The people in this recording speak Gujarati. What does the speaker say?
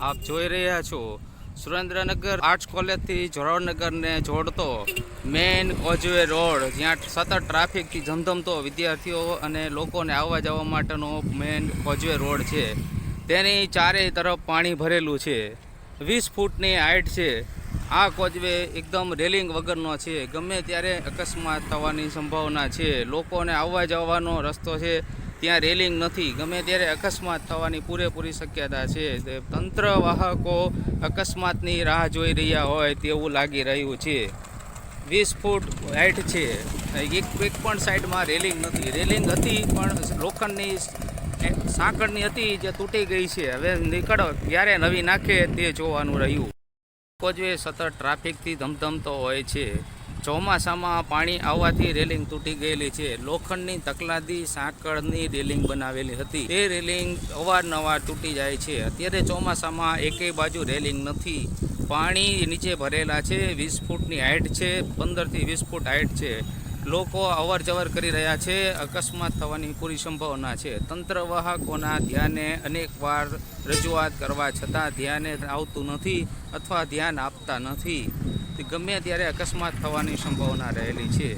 આપ જોઈ રહ્યા છો. સુરેન્દ્રનગર આર્ટ્સ કોલેજથી જોરાવનગરને જોડતો મેઇન કોઝવે રોડ, જ્યાં સતત ટ્રાફિકથી ધમધમતો વિદ્યાર્થીઓ અને લોકોને આવવા જવા માટેનો મેઇન કોઝવે રોડ છે. તેની ચારેય તરફ પાણી ભરેલું છે. વીસ ફૂટની હાઇટ છે. આ કોઝવે એકદમ રેલિંગ વગરનો છે. ગમે ત્યારે અકસ્માત થવાની સંભાવના છે. લોકોને આવવા જવાનો રસ્તો છે. ત્યાં રેલિંગ નથી. ગમે ત્યારે અકસ્માત થવાની પૂરેપૂરી શક્યતા છે. તંત્ર વાહકો અકસ્માતની રાહ જોઈ રહ્યા હોય તેવું લાગી રહ્યું છે. વીસ ફૂટ હાઇટ છે. એક એક પણ સાઈડમાં રેલિંગ નથી. રેલિંગ હતી પણ લોખંડની સાંકળની હતી જે તૂટી ગઈ છે. હવે નીકળો. ક્યારે નવી નાખે તે જોવાનું રહ્યું. કોજવે સતત ટ્રાફિકથી ધમધમતો હોય છે. ચોમાસામાં પાણી આવવાથી રેલિંગ તૂટી ગયેલી છે. લોખંડની તકલાદી સાંકળની રેલિંગ બનાવેલી હતી. તે રેલિંગ અવારનવાર તૂટી જાય છે. અત્યારે ચોમાસામાં એકેય બાજુ રેલિંગ નથી. પાણી નીચે ભરેલા છે. વીસ ફૂટની હાઇટ છે. પંદરથી વીસ ફૂટ હાઇટ છે. લોકો અવર જવર કરી રહ્યા છે. અકસ્માત થવાની પૂરી સંભાવના છે. તંત્ર વાહકોના ધ્યાને અનેકવાર રજૂઆત કરવા છતાં ધ્યાને આવતું નથી અથવા ધ્યાન આપતા નથી. ગમે ત્યારે અકસ્માત થવાની સંભાવના રહેલી છે.